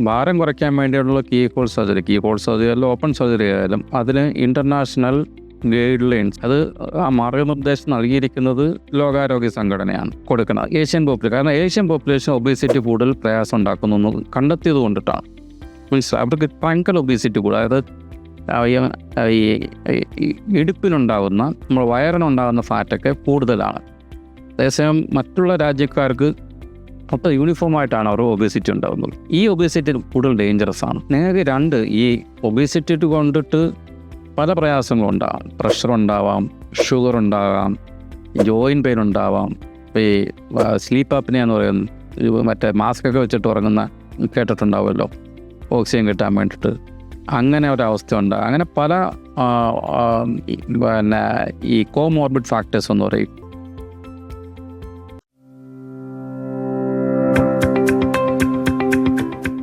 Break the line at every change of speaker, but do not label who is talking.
ഭാരം കുറയ്ക്കാൻ വേണ്ടിയുള്ള key hole surgery key hole surgery ആയാലും ഓപ്പൺ സർജറി ആയാലും അതിന് ഇന്റർനാഷണൽ ഗൈഡ് ലൈൻസ് അത് ആ മാർഗനിർദ്ദേശം നൽകിയിരിക്കുന്നത് ലോകാരോഗ്യ സംഘടനയാണ് കൊടുക്കുന്നത് ഏഷ്യൻ പോപ്പുലേഷൻ. കാരണം ഏഷ്യൻ പോപ്പുലേഷൻ ഒബേസിറ്റി കൂടുതൽ പ്രയാസം ഉണ്ടാക്കുന്നു എന്ന് കണ്ടെത്തിയത് കൊണ്ടിട്ടാണ്. മീൻസ് അവർക്ക് ഭയങ്കര ഒബേസിറ്റി കൂടുതൽ അതായത് ഈ ഇടുപ്പിനുണ്ടാകുന്ന നമ്മൾ വയറിനുണ്ടാകുന്ന ഫാറ്റൊക്കെ കൂടുതലാണ്. അതേസമയം മറ്റുള്ള രാജ്യക്കാർക്ക് മൊത്തം യൂണിഫോം ആയിട്ടാണ് അവർ ഒബേസിറ്റി ഉണ്ടാകുന്നത് ഈ ഒബേസിറ്റി കൂടുതൽ ഡേഞ്ചറസ് ആണ്. നിങ്ങൾക്ക് രണ്ട് ഈ ഒബേസിറ്റി കൊണ്ടിട്ട് പല പ്രയാസങ്ങളും ഉണ്ടാകാം പ്രഷർ ഉണ്ടാവാം ഷുഗർ ഉണ്ടാകാം ജോയിൻ പെയിൻ ഉണ്ടാവാം. ഇപ്പോൾ ഈ സ്ലീപ്പ് അപ്നിയ എന്ന് പറയുന്നത് മറ്റേ മാസ്ക് ഒക്കെ വെച്ചിട്ട് ഉറങ്ങുന്ന കേട്ടിട്ടുണ്ടാവുമല്ലോ. ഓക്സിജൻ കിട്ടാൻ വേണ്ടിയിട്ട്. അങ്ങനെ ഒരവസ്ഥ ഉണ്ട്. അങ്ങനെ പല പിന്നെ ഈ കോമോർബിഡ് ഫാക്ടേഴ്സ് എന്ന് പറയും.